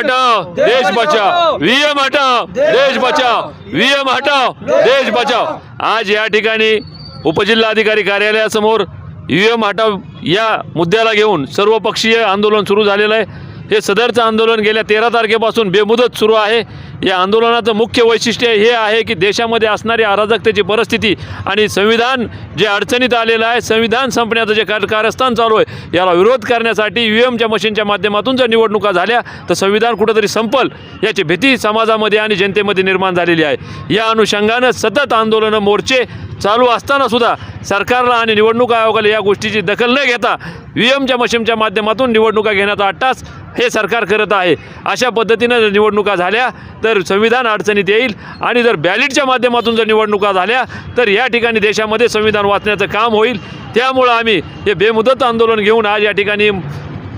हटाओ देश बचाओ। व्हीएम हटाओ देश बचाओ। व्हीएम हटाओ देश बचाओ। आज या ठिकाणी उपजिल्हाधिकारी कार्यालयासमोर व्हीएम हटाव या मुद्द्याला घेऊन सर्वपक्षीय आंदोलन सुरू झालेलं आहे. हे सदरचं आंदोलन गेल्या तेरा तारखेपासून बेमुदत सुरू आहे. या आंदोलनाचं मुख्य वैशिष्ट्य हे आहे की देशामध्ये असणारी अराजकतेची परिस्थिती आणि संविधान जे अडचणीत आलेलं आहे संविधान संपण्याचं जे कार कारस्थान चालू आहे याला विरोध करण्यासाठी यू एमच्या मशीनच्या माध्यमातून जर निवडणुका झाल्या तर संविधान कुठंतरी संपल याची भीती समाजामध्ये आणि जनतेमध्ये निर्माण झालेली आहे. या अनुषंगानं सतत आंदोलनं मोर्चे चालू असताना सुद्धा सरकारला आणि निवडणूक आयोगाला या गोष्टीची दखल न घेता व्ही एमच्या मशीनच्या माध्यमातून निवडणुका घेण्याचा अट्टास हे सरकार करत आहे. अशा पद्धतीनं जर निवडणुका झाल्या तर संविधान अडचणीत येईल. आणि जर बॅलेटच्या माध्यमातून जर निवडणुका झाल्या तर या ठिकाणी देशामध्ये संविधान वाचण्याचं काम होईल. त्यामुळं आम्ही हे बेमुदत आंदोलन घेऊन आज या ठिकाणी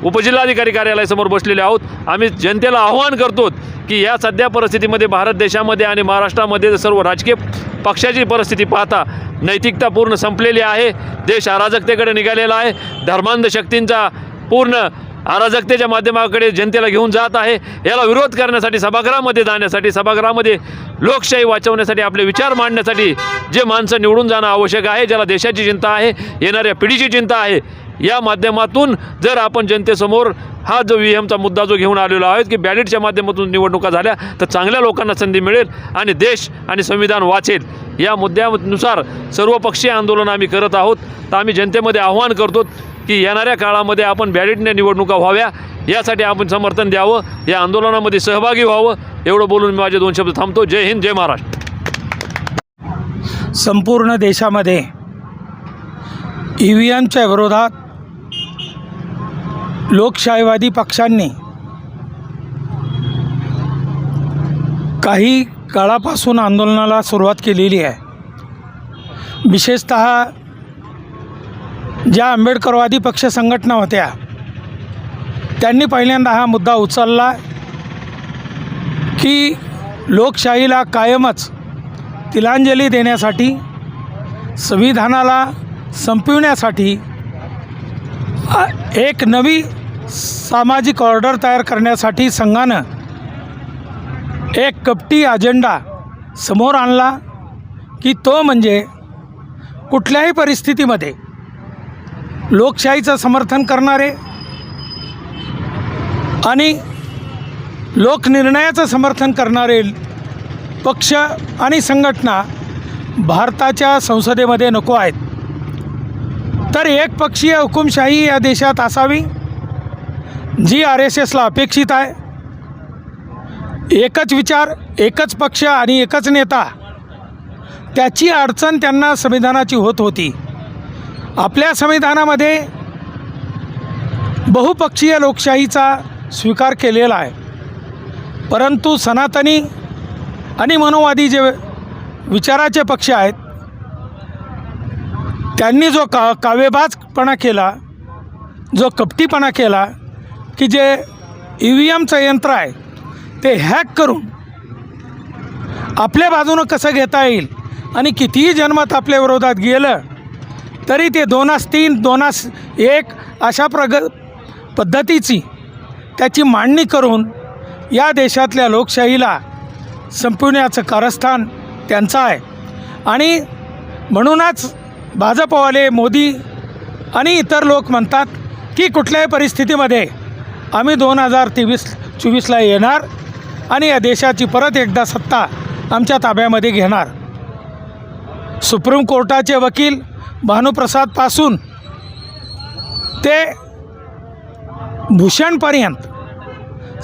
उपजिल्हाधिकारी कार्यालयासमोर बसलेले आहोत. आम्ही जनतेला आव्हान करतो की या सध्या परिस्थितीमध्ये भारत देशामध्ये आणि महाराष्ट्रामध्ये सर्व राजकीय पक्षाची परिस्थिती पाहता नैतिकता पूर्ण संपलेली आहे. देश अराजकतेकडे निघालेला आहे. धर्मांध शक्तींचा पूर्ण अराजकतेच्या माध्यमाकडे जनतेला घेऊन जात आहे. याला विरोध करण्यासाठी सभागृहामध्ये जाण्यासाठी सभागृहामध्ये लोकशाही वाचवण्यासाठी आपले विचार मांडण्यासाठी जे माणसं निवडून जाणं आवश्यक आहे ज्याला देशाची चिंता आहे येणाऱ्या पिढीची चिंता आहे या माध्यमातून जर आपण जनतेसमोर हा जो व्ही एमचा मुद्दा जो घेऊन आलेलो आहोत की बॅलेटच्या माध्यमातून निवडणुका झाल्या तर चांगल्या लोकांना संधी मिळेल आणि देश आणि संविधान वाचेल. या मुद्द्यानुसार सर्वपक्षीय आंदोलन आम्ही करत आहोत. तर आम्ही जनतेमध्ये आव्हान करतो की येणाऱ्या काळामध्ये आपण बॅलेटने निवडणुका व्हाव्या यासाठी आपण समर्थन द्यावं या आंदोलनामध्ये सहभागी व्हावं एवढं बोलून मी माझे दोन शब्द थांबतो. जय हिंद जय महाराष्ट्र. संपूर्ण देशामध्ये ई व्ही एमच्या विरोधात लोकशाहीवादी पक्षांनी काही काळापासून आंदोलनाला सुरुवात केलेली आहे. विशेषत ज्या आंबेडकरवादी पक्ष संघटना होत्या त्यांनी पहिल्यांदा हा मुद्दा उचलला की लोकशाहीला कायमच तिलांजली देण्यासाठी संविधानाला संपविण्यासाठी एक नवी सामाजिक ऑर्डर तयार करण्यासाठी संघानं एक कपटी अजेंडा समोर आणला की तो म्हणजे कुठल्याही परिस्थितीमध्ये लोकशाहीचं समर्थन करणारे आणि लोकनिर्णयाचं समर्थन करणारे पक्ष आणि संघटना भारताच्या संसदेमध्ये नको आहेत. तर एक पक्षीय हुकुमशाही या देशात असावी जी आर एस एसला अपेक्षित आहे. एकच विचार एकच पक्ष आणि एकच नेता त्याची अडचण त्यांना संविधानाची होत होती. आपल्या संविधानामध्ये बहुपक्षीय लोकशाहीचा स्वीकार केलेला आहे. परंतु सनातनी आणि मनोवादी जे विचाराचे पक्ष आहेत त्यांनी जो का काव्यबाजपणा केला जो कपटीपणा केला की जे ई व्ही एमचं यंत्र आहे ते हॅक करून आपल्या बाजूनं कसं घेता येईल आणि कितीही जनमत आपल्या विरोधात गेलं तरी ते दोनास तीन दोनास एक अशा प्रग पद्धतीची त्याची मांडणी करून या देशातल्या लोकशाहीला संपवण्याचं कारस्थान त्यांचं आहे. आणि म्हणूनच भाजपवाले मोदी आणि इतर लोक म्हणतात की कुठल्याही परिस्थितीमध्ये आम्ही दोन हजार तेवीस चोवीसला येणार आणि या देशाची परत एकदा सत्ता आमच्या ताब्यामध्ये घेणार. सुप्रीम कोर्टाचे वकील भानुप्रसादपासून ते भूषणपर्यंत.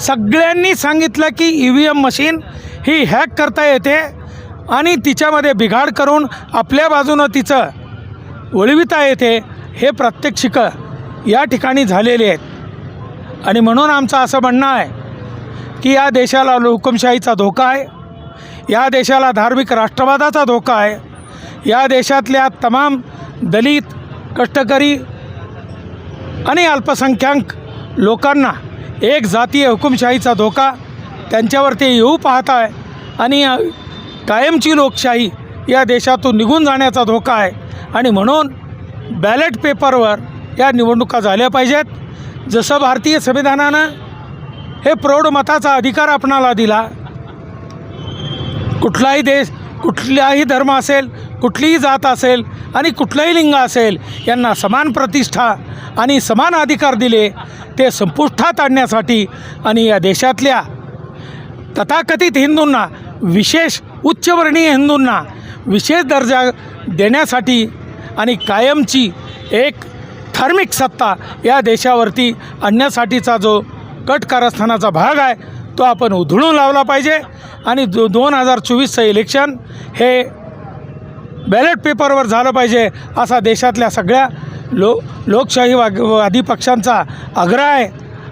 सगळ्यांनी सांगितलं की ई व्ही एम मशीन ही हॅक करता येते आणि तिच्यामध्ये बिघाड करून आपल्या बाजूनं तिचं वळविता येते हे प्रात्यक्षिकं या ठिकाणी झालेले आहेत. आणि म्हणून आमचं असं म्हणणं आहे की या देशाला हुकुमशाहीचा धोका आहे या देशाला धार्मिक राष्ट्रवादाचा धोका आहे या देशातल्या तमाम दलित कष्टकरी आणि अल्पसंख्याक लोकांना एक जातीय हुकुमशाहीचा धोका त्यांच्यावर ते येऊ पाहत आहे आणि कायमची लोकशाही या देशातून निघून जाण्याचा धोका आहे. आणि म्हणून बॅलेट पेपरवर या निवडणुका झाल्या पाहिजेत. जसं भारतीय संविधानानं हे प्रौढ मताचा अधिकार आपणाला दिला कुठलाही देश कुठलाही धर्म असेल कुठलीही जात असेल आणि कुठलंही लिंग असेल यांना समान प्रतिष्ठा आणि समान अधिकार दिले ते संपुष्टात आणण्यासाठी आणि या देशातल्या तथाकथित हिंदूंना विशेष उच्चवर्णीय हिंदूंना विशेष दर्जा देण्यासाठी आणि कायमची एक धार्मिक सत्ता या देशावरती आणण्यासाठीचा जो कट कारस्थानाचा भाग आहे तो आपण उधळून लावला पाहिजे. आणि जो दोन हजार चोवीसचं इलेक्शन हे बॅलेट पेपरवर झालं पाहिजे असा देशातल्या सगळ्या लो लोकशाही वादी पक्षांचा आग्रह आहे.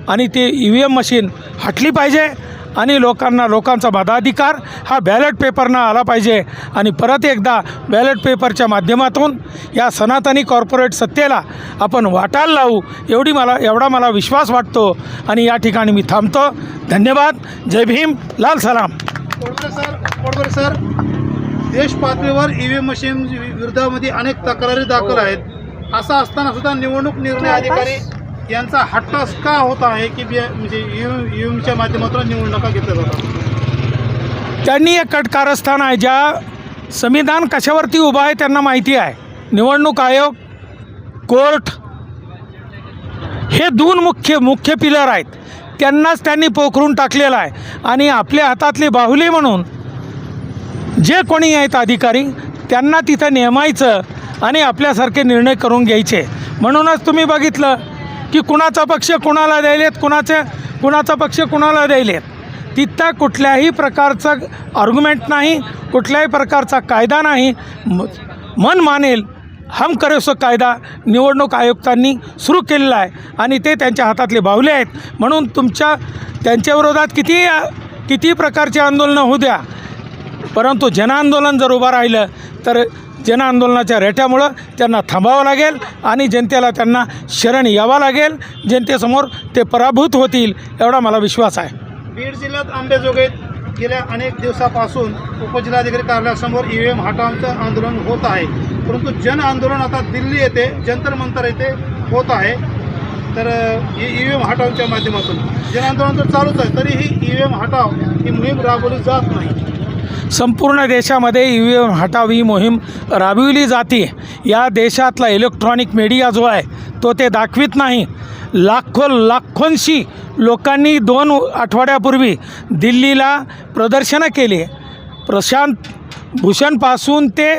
आणि ते ई व्ही एम मशीन हटली पाहिजे आणि लोकांना लोकांचा मताधिकार हा बॅलेट पेपरनं आला पाहिजे. आणि परत एकदा बॅलेट पेपरच्या माध्यमातून या सनातनी कॉर्पोरेट सत्तेला आपण वाटायला लावू एवढी मला एवढा मला विश्वास वाटतो. आणि या ठिकाणी मी थांबतो. धन्यवाद. जय भीम. लाल सलाम. सर. सर. देश पातळीवर ई व्ही एम मशीन विरोधामध्ये अनेक तक्रारी दाखल आहेत. असं असताना सुद्धा निवडणूक निर्णय अधिकारी यांचा हट्टास का होत आहे की बी म्हणजे ई व्ही एमच्या माध्यमातून निवडणुका घेतल्या जातात? त्यांनी एक कट कारस्थान आहे ज्या संविधान कशावरती उभं आहे त्यांना माहिती आहे. निवडणूक आयोग कोर्ट हे दोन मुख्य मुख्य पिलर आहेत. त्यांनाच त्यांनी पोखरून टाकलेलं आहे. आणि आपल्या हातातले बाहुले म्हणून जे कोणी आहेत अधिकारी त्यांना तिथं नेमायचं आणि आपल्यासारखे निर्णय करून घ्यायचे. म्हणूनच तुम्ही बघितलं की कुणाचा पक्ष कुणाला द्यायलेत कुणाचे कुणाचा पक्ष कुणाला द्यायलेत. तिथं कुठल्याही प्रकारचं आर्ग्युमेंट नाही कुठल्याही प्रकारचा कायदा नाही. म मन मानेल हम करेसो कायदा निवडणूक आयुक्तांनी सुरू केलेला आहे आणि ते त्यांच्या हातातले बावले आहेत. म्हणून तुमच्या त्यांच्या विरोधात किती किती प्रकारचे आंदोलनं होऊ द्या. परंतु जनआंदोलन जर उभं राहिलं तर जनआंदोलनाच्या रेट्यामुळं त्यांना थांबावं लागेल आणि जनतेला त्यांना शरण यावं लागेल. जनतेसमोर ते पराभूत होतील एवढा मला विश्वास आहे. बीड जिल्ह्यात आंबेजोगाईत गेल्या अनेक दिवसापासून उपजिल्हाधिकारी कार्यालयासमोर ई व्ही एम हटावचं आंदोलन होत आहे. परंतु जन आंदोलन आता दिल्ली येथे जंतर मंतर येथे होत आहे. तर ई व्ही एम हटावच्या माध्यमातून जन आंदोलन तर चालूच आहे तरीही ई व्ही एम हटाव ही मोहीम राबवली जात नाही. संपूर्ण देशामध्ये ई व्ही एम हटाव ही मोहीम राबविली जाते. या देशातला इलेक्ट्रॉनिक मीडिया जो आहे तो ते दाखवित नाही. लाखो लाखोंशी लोकांनी दोन आठवड्यापूर्वी दिल्लीला प्रदर्शनं केली. प्रशांत भूषणपासून ते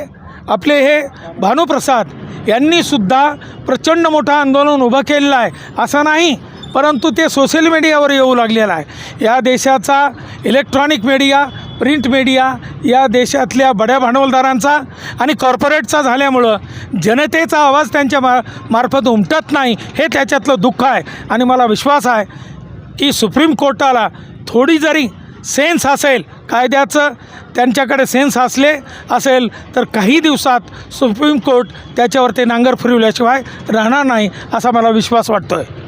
आपले हे भानुप्रसाद यांनीसुद्धा प्रचंड मोठं आंदोलन उभं केलेलं आहे. असं नाही परंतु ते सोशल मीडियावर येऊ लागलेलं आहे. या देशाचा इलेक्ट्रॉनिक मीडिया प्रिंट मीडिया या देशातल्या बड्या भांडवलदारांचा आणि कॉर्पोरेटचा झाल्यामुळं जनतेचा आवाज त्यांच्या मा मार्फत उमटत नाही हे त्याच्यातलं दुःख आहे. आणि मला विश्वास आहे की सुप्रीम कोर्टाला थोडी जरी सेन्स असेल कायद्याचं त्यांच्याकडे सेन्स असले असेल तर काही दिवसात सुप्रीम कोर्ट त्याच्यावरती नांगर फिरवल्याशिवाय राहणार नाही असा मला विश्वास वाटतो आहे